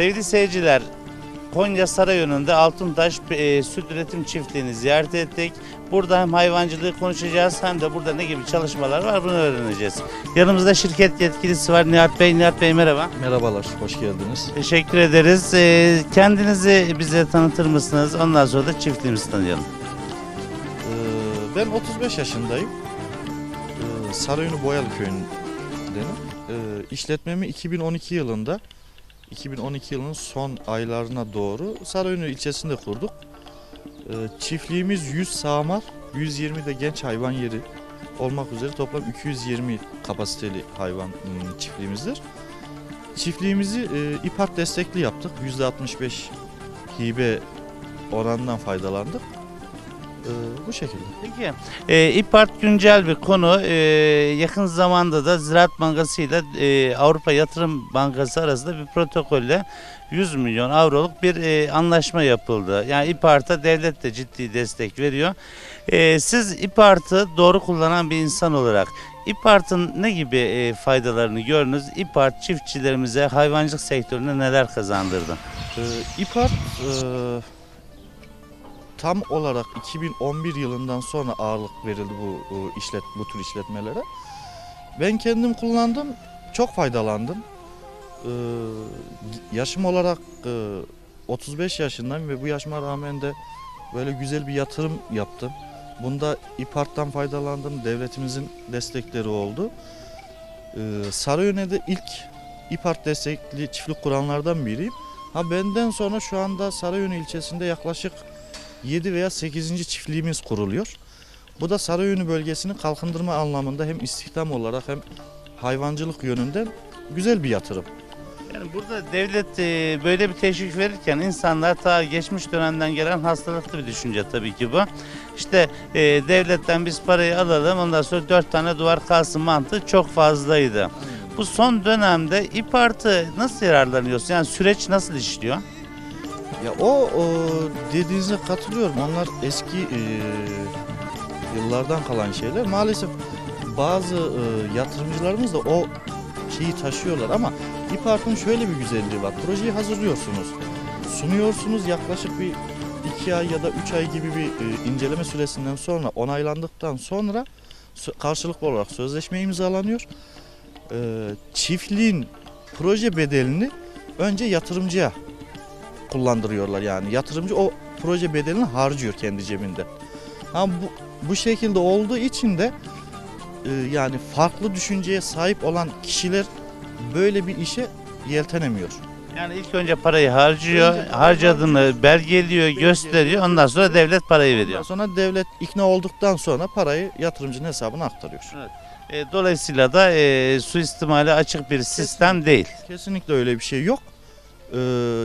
Sevgili seyirciler, Konya Sarayönü'nde Altıntaş e, Süt Üretim Çiftliği'ni ziyaret ettik. Burada hem hayvancılığı konuşacağız hem de burada ne gibi çalışmalar var bunu öğreneceğiz. Yanımızda şirket yetkilisi var Nihat Bey. Nihat Bey merhaba. Merhabalar, hoş geldiniz. Teşekkür ederiz. E, kendinizi bize tanıtır mısınız? Ondan sonra da çiftliğimizi tanıyalım. Ee, ben 35 yaşındayım. Ee, Sarayönü Boyalı köyündenim. Ee, işletmemi 2012 yılında, 2012 yılının son aylarına doğru Sarayönü ilçesinde kurduk. Ee, çiftliğimiz 100 sağmal, 120 de genç hayvan yeri olmak üzere toplam 220 kapasiteli hayvan ım, çiftliğimizdir. Çiftliğimizi e, İPART destekli yaptık. %65 hibe oranından faydalandık. Ee, bu şekilde. Peki e, İPART güncel bir konu. E, yakın zamanda da Ziraat Bankası ile e, Avrupa Yatırım Bankası arasında bir protokolle 100 milyon avroluk bir e, anlaşma yapıldı. Yani İPART'a devlet de ciddi destek veriyor. E, siz İPART'ı doğru kullanan bir insan olarak İPART'ın ne gibi e, faydalarını gördünüz? İPART çiftçilerimize hayvancılık sektöründe neler kazandırdı? Ee, İPART e, tam olarak 2011 yılından sonra ağırlık verildi bu e, işlet bu tür işletmelere. Ben kendim kullandım, çok faydalandım. Ee, yaşım olarak e, 35 yaşındayım ve bu yaşıma rağmen de böyle güzel bir yatırım yaptım. Bunda İPART'tan faydalandım, devletimizin destekleri oldu. Ee, Sarıyer'de ilk İPART destekli çiftlik kuranlardan biriyim. Ha benden sonra şu anda Sarayönü ilçesinde yaklaşık 7 veya 8. çiftliğimiz kuruluyor. Bu da Sarayönü bölgesini kalkındırma anlamında hem istihdam olarak hem hayvancılık yönünden güzel bir yatırım. Yani burada devlet e, böyle bir teşvik verirken insanlar ta geçmiş dönemden gelen hastalıklı bir düşünce tabii ki bu. İşte e, devletten biz parayı alalım ondan sonra dört tane duvar kalsın mantığı çok fazlaydı. Bu son dönemde İPART'ı nasıl yararlanıyorsun? Yani süreç nasıl işliyor? Ya o, o dediğinize katılıyorum. Onlar eski e, yıllardan kalan şeyler. Maalesef bazı e, yatırımcılarımız da o şeyi taşıyorlar ama İPART'ın şöyle bir güzelliği var. Projeyi hazırlıyorsunuz. Sunuyorsunuz yaklaşık bir iki ay ya da üç ay gibi bir e, inceleme süresinden sonra onaylandıktan sonra karşılıklı olarak sözleşme imzalanıyor. E, çiftliğin proje bedelini önce yatırımcıya kullandırıyorlar yani. Yatırımcı o proje bedelini harcıyor kendi cebinden. Ama bu, bu şekilde olduğu için de e, yani farklı düşünceye sahip olan kişiler böyle bir işe yeltenemiyor. Yani ilk önce parayı harcıyor, Önce harcadığını belgeliyor, gösteriyor. Ondan sonra devlet parayı Ondan veriyor. sonra devlet ikna olduktan sonra parayı yatırımcının hesabına aktarıyor. E, dolayısıyla da e, suistimale açık bir sistem değil. Kesinlikle öyle bir şey yok. Ee,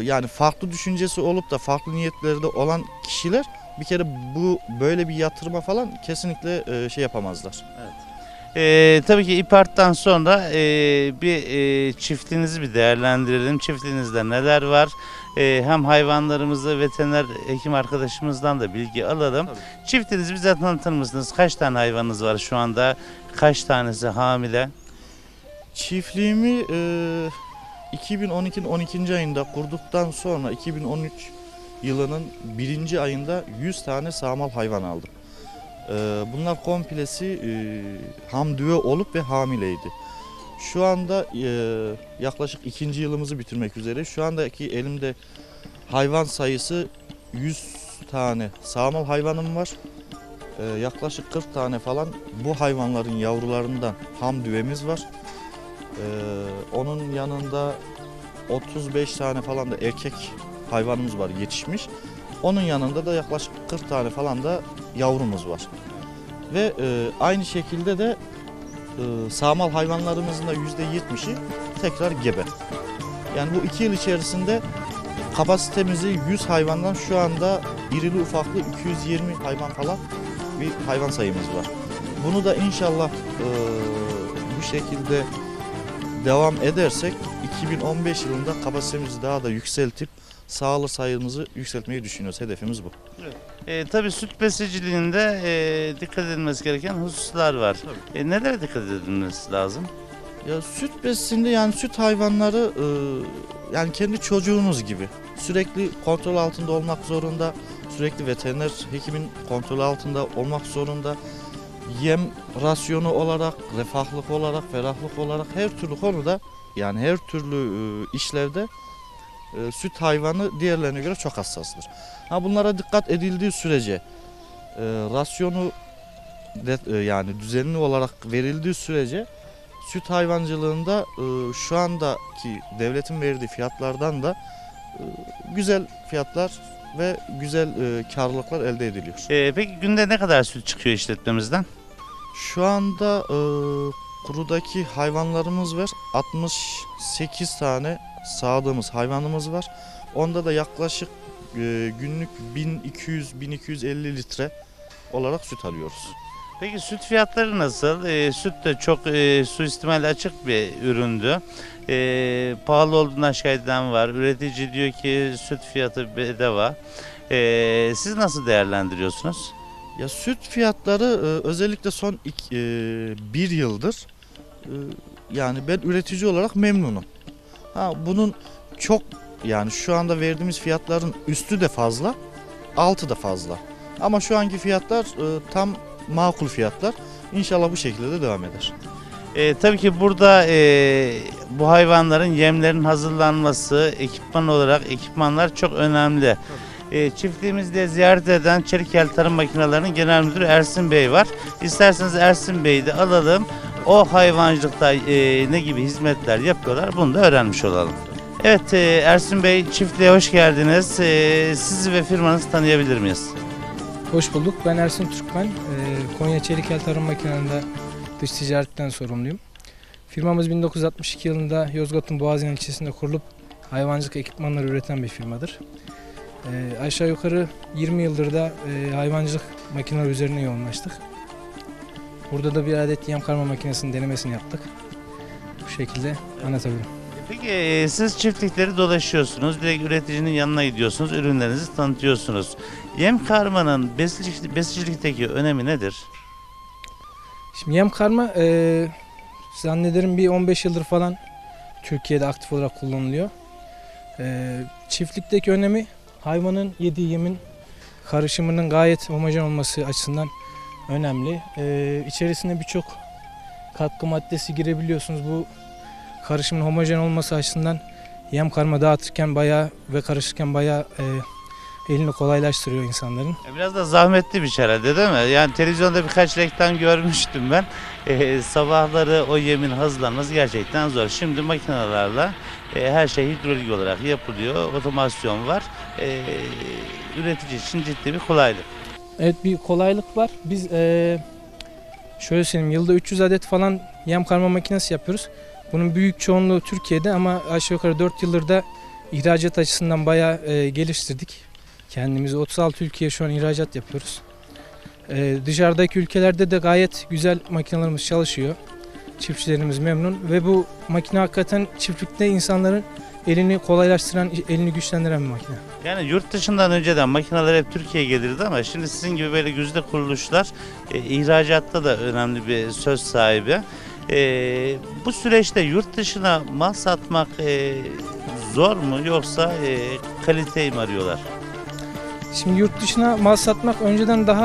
yani farklı düşüncesi olup da farklı niyetleri de olan kişiler bir kere bu böyle bir yatırıma falan kesinlikle e, şey yapamazlar. Ee, tabii ki İPART'tan sonra e, bir e, çiftliğinizi bir değerlendirelim. Çiftliğinizde neler var? E, hem hayvanlarımızı veteriner hekim arkadaşımızdan da bilgi alalım. Tabii. Çiftliğinizi bize tanıtır mısınız? Kaç tane hayvanınız var şu anda? Kaç tanesi hamile? Çiftliğimi e, 2012'nin 12. ayında kurduktan sonra 2013 yılının birinci ayında 100 tane sağmal hayvan aldım. E, bunlar komplesi e, hamdüve olup ve hamileydi. Şu anda e, yaklaşık ikinci yılımızı bitirmek üzere. Şu andaki elimde hayvan sayısı 100 tane sağmal hayvanım var. E, yaklaşık 40 tane falan bu hayvanların yavrularından ham düvemiz var. Ee, onun yanında 35 tane falan da erkek hayvanımız var yetişmiş. Onun yanında da yaklaşık 40 tane falan da yavrumuz var. Ve e, aynı şekilde de e, sağmal hayvanlarımızın da %70'i tekrar gebe. Yani bu iki yıl içerisinde kapasitemizi 100 hayvandan şu anda irili ufaklı 220 hayvan falan bir hayvan sayımız var. Bunu da inşallah e, bu şekilde devam edersek 2015 yılında kapasitemizi daha da yükseltip sağlı sayımızı yükseltmeyi düşünüyoruz. Hedefimiz bu. E, tabii süt besiciliğinde e, dikkat edilmesi gereken hususlar var. E, nelere dikkat edilmesi lazım? Ya süt besinde yani süt hayvanları e, yani kendi çocuğunuz gibi. Sürekli kontrol altında olmak zorunda. Sürekli veteriner hekimin kontrol altında olmak zorunda. Yem rasyonu olarak, refahlık olarak, ferahlık olarak her türlü konuda yani her türlü e, işlevde e, süt hayvanı diğerlerine göre çok hassastır. Ha bunlara dikkat edildiği sürece e, rasyonu yani düzenli olarak verildiği sürece süt hayvancılığında şu andaki devletin verdiği fiyatlardan da güzel fiyatlar ve güzel e, karlılıklar elde ediliyor. E, peki günde ne kadar süt çıkıyor işletmemizden? Şu anda e, kurudaki hayvanlarımız var. 68 tane sağdığımız hayvanımız var. Onda da yaklaşık e, günlük 1200-1250 litre olarak süt alıyoruz. Peki süt fiyatları nasıl? E, süt de çok e, suistimale açık bir üründü. E, pahalı olduğundan şikayet eden var. Üretici diyor ki süt fiyatı bedava. E, siz nasıl değerlendiriyorsunuz? Ya süt fiyatları e, özellikle son iki, e, bir yıldır e, yani ben üretici olarak memnunum. Ha bunun çok yani şu anda verdiğimiz fiyatların üstü de fazla, altı da fazla. Ama şu anki fiyatlar e, tam makul fiyatlar. İnşallah bu şekilde de devam eder. E, tabii ki burada e, bu hayvanların yemlerin hazırlanması, ekipman olarak ekipmanlar çok önemli. E, çiftliğimizde ziyaret eden Çelikel Tarım Makinelerinin Genel Müdürü Ersin Bey var. İsterseniz Ersin Bey'i de alalım. O hayvancılıkta e, ne gibi hizmetler yapıyorlar bunu da öğrenmiş olalım. Evet e, Ersin Bey çiftliğe hoş geldiniz. E, sizi ve firmanızı tanıyabilir miyiz? Hoş bulduk. Ben Ersin Türkmen. Ee, Konya Çelikel Tarım Makinelerinde dış ticaretten sorumluyum. Firmamız 1962 yılında Yozgat'ın Boğaziyen ilçesinde kurulup hayvancılık ekipmanları üreten bir firmadır. Ee, aşağı yukarı 20 yıldır da e, hayvancılık makineleri üzerine yoğunlaştık. Burada da bir adet yem karma makinesinin denemesini yaptık. Bu şekilde anlatabilirim. Peki e, siz çiftlikleri dolaşıyorsunuz, direkt üreticinin yanına gidiyorsunuz, ürünlerinizi tanıtıyorsunuz. Yem karmanın besicilik, besicilikteki önemi nedir? Şimdi yem karma e, zannederim bir 15 yıldır falan Türkiye'de aktif olarak kullanılıyor. E, çiftlikteki önemi hayvanın yediği yemin karışımının gayet homojen olması açısından önemli. E, içerisine birçok katkı maddesi girebiliyorsunuz. Bu karışımın homojen olması açısından yem karma dağıtırken bayağı ve karışırken bayağı e, elini kolaylaştırıyor insanların. E, Biraz da zahmetli bir şey herhalde değil mi? Yani televizyonda birkaç reklam görmüştüm ben. E, sabahları o yemin hazırlanması gerçekten zor. Şimdi makinelerle e, her şey hidrolik olarak yapılıyor. Otomasyon var. E, üretici için ciddi bir kolaylık. Evet bir kolaylık var. Biz eee şöyle söyleyeyim yılda 300 adet falan yem karma makinesi yapıyoruz. Bunun büyük çoğunluğu Türkiye'de ama aşağı yukarı 4 yıldır da ihracat açısından bayağı eee, geliştirdik. Kendimizi 36 ülkeye şu an ihracat yapıyoruz. Eee, dışarıdaki ülkelerde de gayet güzel makinelerimiz çalışıyor. Çiftçilerimiz memnun ve bu makine hakikaten çiftlikte insanların elini kolaylaştıran, elini güçlendiren bir makine. Yani yurt dışından önceden makineler hep Türkiye'ye gelirdi ama şimdi sizin gibi böyle güzde kuruluşlar e, ihracatta da önemli bir söz sahibi. E, bu süreçte yurt dışına mal satmak e, zor mu yoksa e, kaliteyi mi arıyorlar? Şimdi yurt dışına mal satmak önceden daha